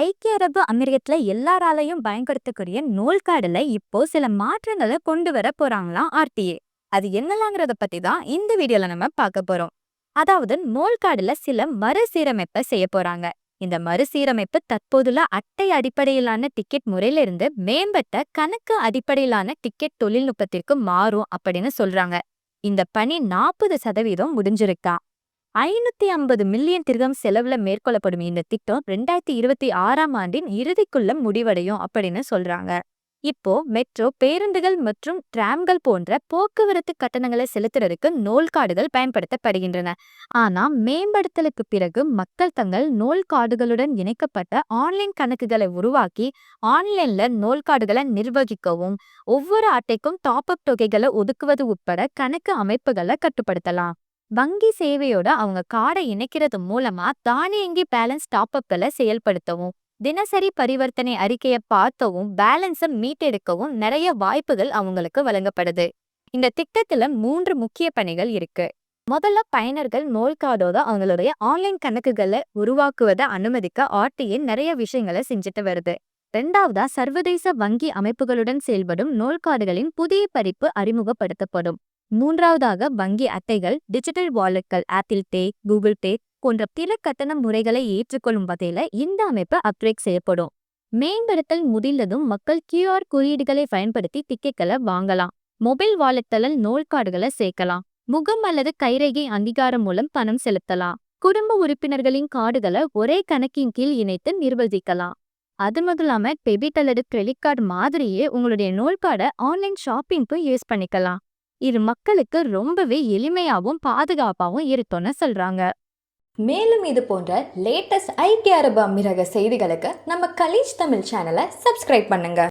ஐக்கிய அரபு அமீரகத்துல எல்லாராலையும் பயன்படுத்தக்கூடிய நூல் கார்டுல இப்போ சில மாற்றங்களை கொண்டு வர போறாங்களாம் ஆர்டிஏ அது என்னலாங்கிறத பத்தி தான் இந்த வீடியோல நம்ம பார்க்க போறோம். அதாவது நூல் கார்டுல சில மறுசீரமைப்பை செய்ய போறாங்க. இந்த மறுசீரமைப்பு தற்போதுள்ள அட்டை அடிப்படையிலான டிக்கெட் முறையில இருந்து மேம்பட்ட கணக்கு அடிப்படையிலான டிக்கெட் தொழில்நுட்பத்திற்கு மாறும் அப்படின்னு சொல்றாங்க. இந்த பணி நாற்பது சதவீதம் முடிஞ்சிருக்கா. ஐநூத்தி ஐம்பது மில்லியன் திருகம் செலவுல மேற்கொள்ளப்படும் இந்த திட்டம் ரெண்டாயிரத்தி இருபத்தி ஆறாம் ஆண்டின் இறுதிக்குள்ள முடிவடையும் அப்படின்னு சொல்றாங்க. இப்போ மெட்ரோ பேருந்துகள் மற்றும் டிராம்கள் போன்ற போக்குவரத்து கட்டணங்களை செலுத்துறதுக்கு நோல் கார்டுகள் பயன்படுத்தப்படுகின்றன. ஆனா மேம்படுத்தலுக்கு பிறகு மக்கள் தங்கள் நோல் கார்டுகளுடன் இணைக்கப்பட்ட ஆன்லைன் கணக்குகளை உருவாக்கி ஆன்லைன்ல நோல் கார்டுகளை நிர்வகிக்கவும் ஒவ்வொரு அட்டைக்கும் டாப் அப் தொகைகளை ஒதுக்குவது உட்பட கணக்கு அமைப்புகளை கட்டுப்படுத்தலாம். வங்கி சேவையோட அவங்க கார்டை இணைக்கிறது மூலமா தானியங்கி பேலன்ஸ் டாப் செயல்படுத்தவும் தினசரி பரிவர்த்தனை அறிக்கையை பார்த்தவும் பேலன்ஸை மீட்டெடுக்கவும் நிறைய வாய்ப்புகள் அவங்களுக்கு வழங்கப்படுது. இந்த திட்டத்துல மூன்று முக்கிய பணிகள் இருக்கு. முதல்ல பயனர்கள் மோல் கார்டோட அவங்களுடைய ஆன்லைன் கணக்குகளை உருவாக்குவதை அனுமதிக்க ஆர்டிஏ நிறைய விஷயங்களை செஞ்சுட்டு வருது. ரெண்டாவதா சர்வதேச வங்கி அமைப்புகளுடன் செயல்படும் நோல் கார்டுகளின் புதிய பதிப்பு அறிமுகப்படுத்தப்படும். மூன்றாவதாக வங்கி அட்டைகள் டிஜிட்டல் வாலெட்கள் ஆப்பிள் பே கூகுள் பே போன்ற பிற கட்டண முறைகளை ஏற்றுக்கொள்ளும் வகையில இந்த அமைப்பு அப்கிரேட் செய்யப்படும். மேம்படுத்தல் முடிந்ததும் மக்கள் கியூஆர் குறியீடுகளை பயன்படுத்தி டிக்கெட்களை வாங்கலாம். மொபைல் வாலெட்டில் நோல் கார்டுகளை சேர்க்கலாம். முகம் அல்லது கைரேகை அங்கீகாரம் மூலம் பணம் செலுத்தலாம். குடும்ப உறுப்பினர்களின் கார்டுகளை ஒரே கணக்கின் கீழ் இணைத்து நிர்வகிக்கலாம். அது மட்டும் இல்லாமல் டெபிட் அல்லது கிரெடிட் கார்டு மாதிரியே உங்களுடைய நோல் கார்டை ஆன்லைன் ஷாப்பிங்க்கும் யூஸ் பண்ணிக்கலாம். இது மக்களுக்கு ரொம்பவே எளிமையாகவும் பாதுகாப்பாகவும் இருக்கும்னு சொல்றாங்க. மேலும் இது போன்ற லேட்டஸ்ட் ஐக்கிய அரபு அமீரக செய்திகளுக்கு நம்ம கலீஜ் தமிழ் சேனலை சப்ஸ்கிரைப் பண்ணுங்க.